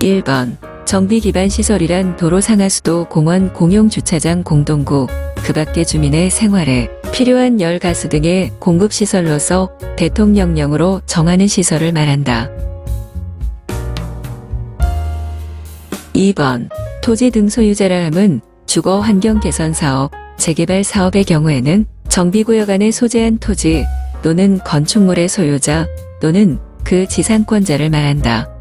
1번 정비 기반 시설이란 도로 상하수도 공원 공용 주차장 공동구 그 밖의 주민의 생활에 필요한 열 가스 등의 공급 시설로서 대통령령으로 정하는 시설을 말한다. 2번 토지 등 소유자라 함은 주거 환경 개선 사업, 재개발 사업의 경우에는 정비구역 안에 소재한 토지 또는 건축물의 소유자 또는 그 지상권자를 말한다.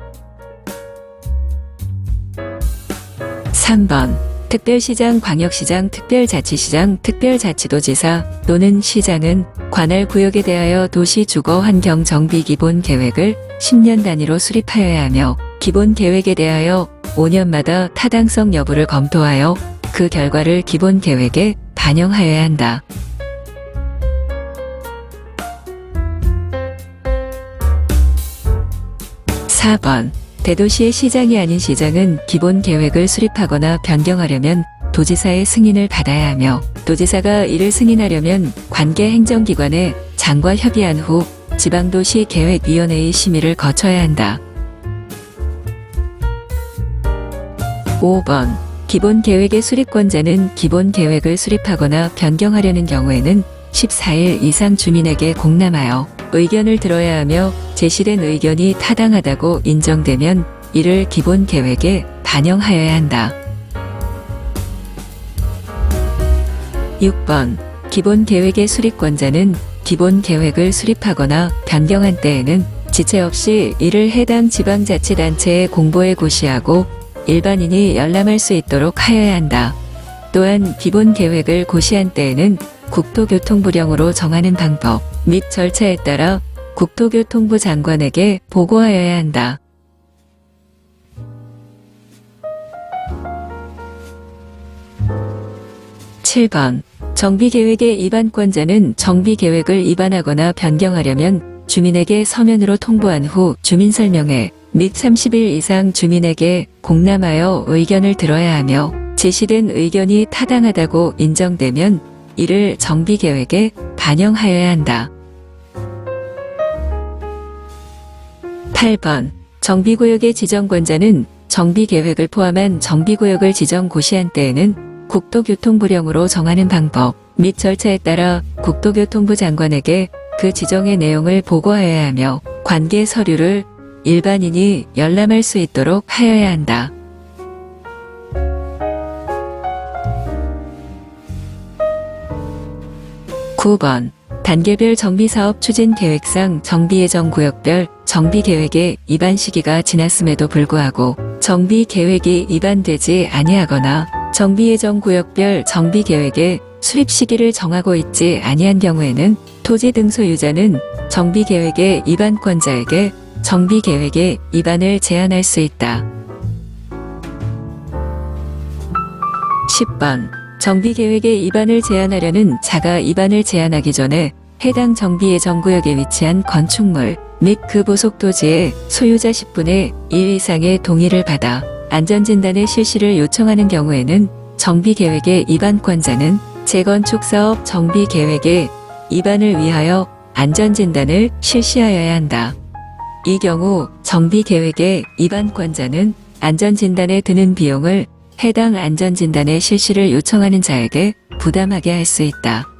3번 특별시장, 광역시장, 특별자치시장, 특별자치도지사 또는 시장은 관할 구역에 대하여 도시 주거 환경 정비 기본 계획을 10년 단위로 수립하여야 하며 기본 계획에 대하여 5년마다 타당성 여부를 검토하여 그 결과를 기본 계획에 반영하여야 한다. 사번 대도시의 시장이 아닌 시장은 기본 계획을 수립하거나 변경하려면 도지사의 승인을 받아야 하며 도지사가 이를 승인하려면 관계 행정기관의 장과 협의한 후 지방도시 계획위원회의 심의를 거쳐야 한다. 5번 기본 계획의 수립권자는 기본 계획을 수립하거나 변경하려는 경우에는 14일 이상 주민에게 공람하여 의견을 들어야 하며 제시된 의견이 타당하다고 인정되면 이를 기본 계획에 반영하여야 한다. 6번 기본 계획의 수립권자는 기본 계획을 수립하거나 변경한 때에는 지체 없이 이를 해당 지방자치단체에 공보에 고시하고 일반인이 열람할 수 있도록 하여야 한다. 또한 기본 계획을 고시한 때에는 국토교통부령으로 정하는 방법 및 절차에 따라 국토교통부 장관에게 보고하여야 한다. 칠번 정비계획의 위반권자는 정비계획을 위반하거나 변경하려면 주민에게 서면으로 통보한 후 주민설명회 및 30일 이상 주민에게 공람하여 의견을 들어야 하며 제시된 의견이 타당하다고 인정되면 이를 정비계획에 반영하여야 한다. 8번 정비구역의 지정권자는 정비계획을 포함한 정비구역을 지정 고시한 때에는 국토교통부령으로 정하는 방법 및 절차에 따라 국토교통부 장관에게 그 지정의 내용을 보고하여야 하며 관계 서류를 일반인이 열람할 수 있도록 하여야 한다. 9번 단계별 정비사업 추진 계획상 정비 예정 구역별 정비 계획의 입안 시기가 지났음에도 불구하고 정비 계획이 입안되지 아니하거나 정비 예정 구역별 정비 계획의 수립 시기를 정하고 있지 아니한 경우에는 토지 등 소유자는 정비 계획의 입안권자에게 정비 계획의 입안을 제한할 수 있다. 10번 정비 계획의 입안을 제한하려는 자가 입안을 제한하기 전에 해당 정비 예정구역에 위치한 건축물 및그 부속 토지의 소유자 10분의 1 이상의 동의를 받아 안전진단의 실시를 요청하는 경우에는 정비 계획의 입안권자는 재건축 사업 정비 계획의 입안을 위하여 안전진단을 실시하여야 한다. 이 경우 정비 계획의 입안권자는 안전진단에 드는 비용을 해당 안전진단의 실시를 요청하는 자에게 부담하게 할 수 있다.